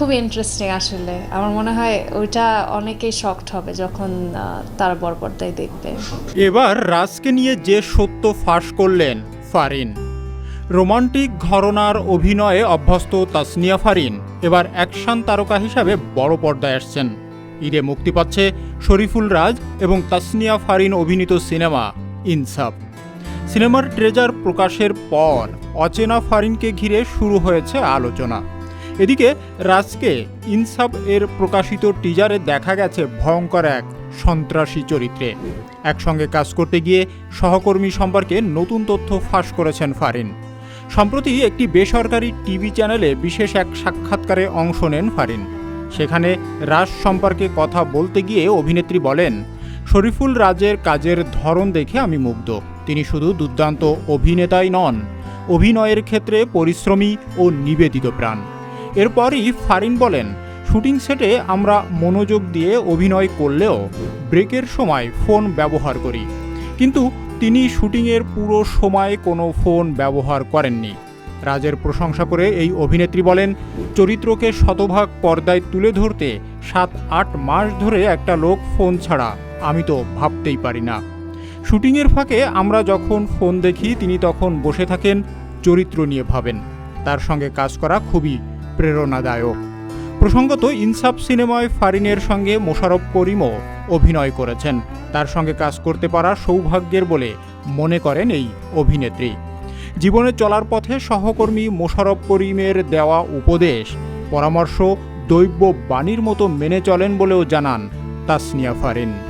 খুব ইন্টারেস্টিং আসলে। আমার মনে হয় ওইটা অনেকেই শকড হবে যখন তারা বরপর্দায় দেখবে। এবার রাজকে নিয়ে যে সত্য ফাঁস করলেন ফারিন। রোমান্টিক ঘরনার অভিনয়ে অভ্যস্ত তাসনিয়া ফারিন। এবার অ্যাকশন তারকা হিসাবে বড় পর্দায় আসছেন। ঈদে মুক্তি পাচ্ছে শরীফুল রাজ এবং তাসনিয়া ফারিন অভিনীত সিনেমা ইনসাফ। সিনেমার ট্রেজার প্রকাশের পর অচেনা ফারিনকে ঘিরে শুরু হয়েছে আলোচনা। এদিকে রাজকে ইনসাফ এর প্রকাশিত টিজারে দেখা গেছে ভয়ঙ্কর এক সন্ত্রাসী চরিত্রে। একসঙ্গে কাজ করতে গিয়ে সহকর্মী সম্পর্কে নতুন তথ্য ফাঁস করেছেন ফারিন। সম্প্রতি একটি বেসরকারি টিভি চ্যানেলে বিশেষ এক সাক্ষাৎকারে অংশ নেন ফারিন। সেখানে রাজ সম্পর্কে কথা বলতে গিয়ে অভিনেত্রী বলেন, শরীফুল রাজের কাজের ধরন দেখে আমি মুগ্ধ। তিনি শুধু দুর্দান্ত অভিনেতাই নন, অভিনয়ের ক্ষেত্রে পরিশ্রমী ও নিবেদিত প্রাণ। এরপরই ফারিন বলেন, শুটিং সেটে আমরা মনোযোগ দিয়ে অভিনয় করলেও ব্রেকের সময় ফোন ব্যবহার করি। কিন্তু তিনি শুটিংয়ের পুরো সময় কোনো ফোন ব্যবহার করেননি। রাজের প্রশংসা করে এই অভিনেত্রী বলেন, চরিত্রকে শতভাগ পর্দায় তুলে ধরতে সাত, আট মাস ধরে একটা লোক ফোন ছাড়া আমি তো ভাবতেই পারি না। শুটিংয়ের ফাঁকে আমরা যখন ফোন দেখি, তিনি তখন বসে থাকেন, চরিত্র নিয়ে ভাবেন। তার সঙ্গে কাজ করা খুবই প্রেরণাদায়ক। প্রসঙ্গত, ইনসাফ সিনেমায় ফারিনের সঙ্গে মোশারফ করিমও অভিনয় করেছেন। তার সঙ্গে কাজ করতে পারা সৌভাগ্যের বলে মনে করেন এই অভিনেত্রী। জীবনে চলার পথে সহকর্মী মোশারফ করিমের দেওয়া উপদেশ, পরামর্শ দৈব্য বাণীর মতো মেনে চলেন বলেও জানান তাসনিয়া ফারিন।